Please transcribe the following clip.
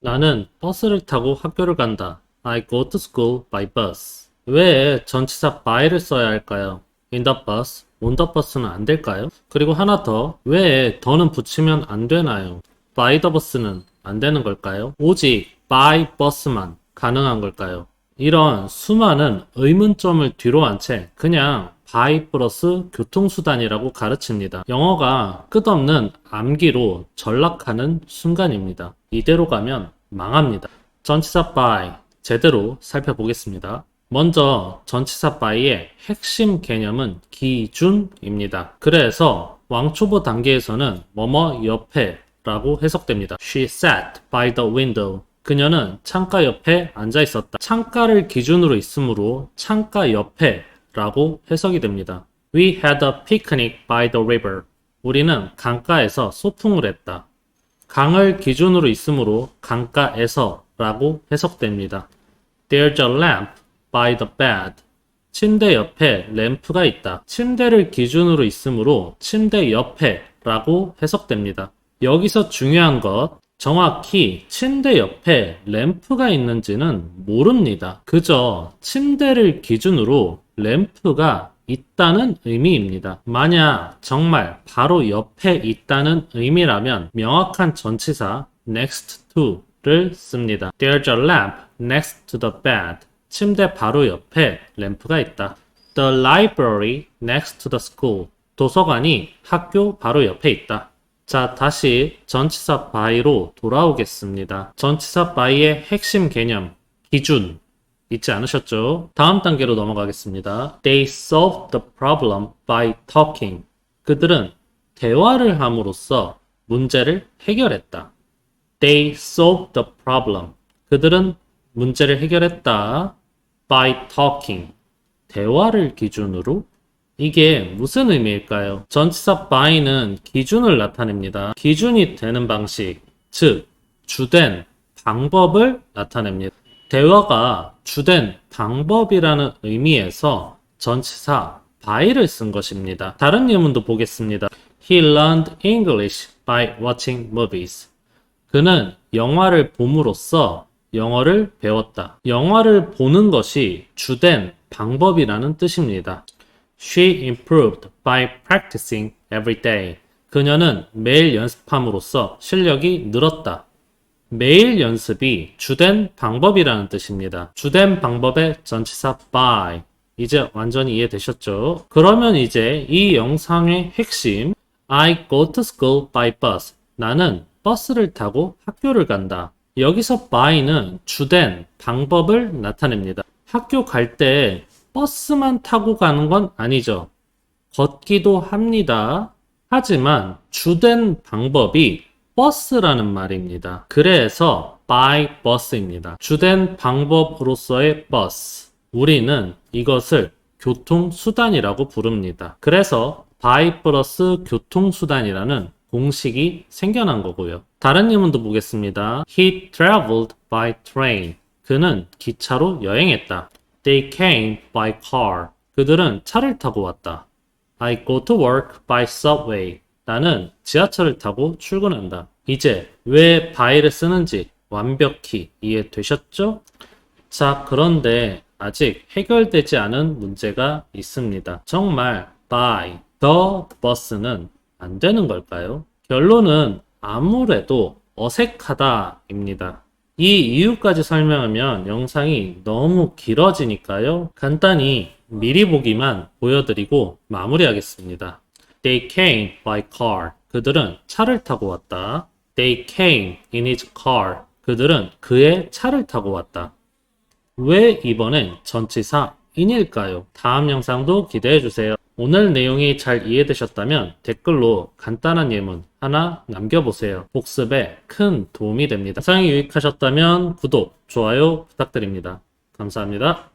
나는 버스를 타고 학교를 간다. I go to school by bus. 왜 전치사 by를 써야 할까요? in the bus, on the bus는 안 될까요? 그리고 하나 더, 왜 더는 붙이면 안 되나요? by the bus는 안 되는 걸까요? 오직 by bus만 가능한 걸까요? 이런 수많은 의문점을 뒤로 한 채 그냥 by 플러스 교통수단이라고 가르칩니다. 영어가 끝없는 암기로 전락하는 순간입니다. 이대로 가면 망합니다. 전치사 by 제대로 살펴보겠습니다. 먼저 전치사 by의 핵심 개념은 기준입니다. 그래서 왕초보 단계에서는 뭐뭐 옆에 라고 해석됩니다. She sat by the window. 그녀는 창가 옆에 앉아 있었다. 창가를 기준으로 있으므로 창가 옆에 라고 해석이 됩니다. We had a picnic by the river. 우리는 강가에서 소풍을 했다. 강을 기준으로 있으므로 강가에서 라고 해석됩니다. There's a lamp by the bed. 침대 옆에 램프가 있다. 침대를 기준으로 있으므로 침대 옆에 라고 해석됩니다. 여기서 중요한 것, 정확히 침대 옆에 램프가 있는지는 모릅니다. 그저 침대를 기준으로 램프가 있다는 의미입니다. 만약 정말 바로 옆에 있다는 의미라면 명확한 전치사 next to를 씁니다. There's a lamp next to the bed. 침대 바로 옆에 램프가 있다. The library next to the school. 도서관이 학교 바로 옆에 있다. 자, 다시 전치사 by로 돌아오겠습니다. 전치사 by의 핵심 개념, 기준, 잊지 않으셨죠? 다음 단계로 넘어가겠습니다. They solved the problem by talking. 그들은 대화를 함으로써 문제를 해결했다. They solved the problem. 그들은 문제를 해결했다. by talking. 대화를 기준으로 이게 무슨 의미일까요? 전치사 by는 기준을 나타냅니다. 기준이 되는 방식, 즉 주된 방법을 나타냅니다. 대화가 주된 방법이라는 의미에서 전치사 by를 쓴 것입니다. 다른 예문도 보겠습니다. He learned English by watching movies. 그는 영화를 봄으로써 영어를 배웠다. 영화를 보는 것이 주된 방법이라는 뜻입니다. She improved by practicing every day. 그녀는 매일 연습함으로써 실력이 늘었다. 매일 연습이 주된 방법이라는 뜻입니다. 주된 방법의 전치사 by. 이제 완전히 이해되셨죠? 그러면 이제 이 영상의 핵심 I go to school by bus. 나는 버스를 타고 학교를 간다. 여기서 by는 주된 방법을 나타냅니다. 학교 갈 때 버스만 타고 가는 건 아니죠. 걷기도 합니다. 하지만 주된 방법이 버스라는 말입니다. 그래서 by bus입니다. 주된 방법으로서의 버스. 우리는 이것을 교통수단이라고 부릅니다. 그래서 by 플러스 교통수단이라는 공식이 생겨난 거고요. 다른 예문도 보겠습니다. He traveled by train. 그는 기차로 여행했다. They came by car. 그들은 차를 타고 왔다. I go to work by subway. 나는 지하철을 타고 출근한다. 이제 왜 by를 쓰는지 완벽히 이해되셨죠? 자, 그런데 아직 해결되지 않은 문제가 있습니다. 정말 by the bus는 안 되는 걸까요? 결론은 아무래도 어색하다입니다. 이 이유까지 설명하면 영상이 너무 길어지니까요. 간단히 미리 보기만 보여드리고 마무리하겠습니다. They came by car. 그들은 차를 타고 왔다. They came in his car. 그들은 그의 차를 타고 왔다. 왜 이번엔 전치사 in일까요? 다음 영상도 기대해 주세요. 오늘 내용이 잘 이해되셨다면 댓글로 간단한 예문 하나 남겨보세요. 복습에 큰 도움이 됩니다. 영상이 유익하셨다면 구독, 좋아요 부탁드립니다. 감사합니다.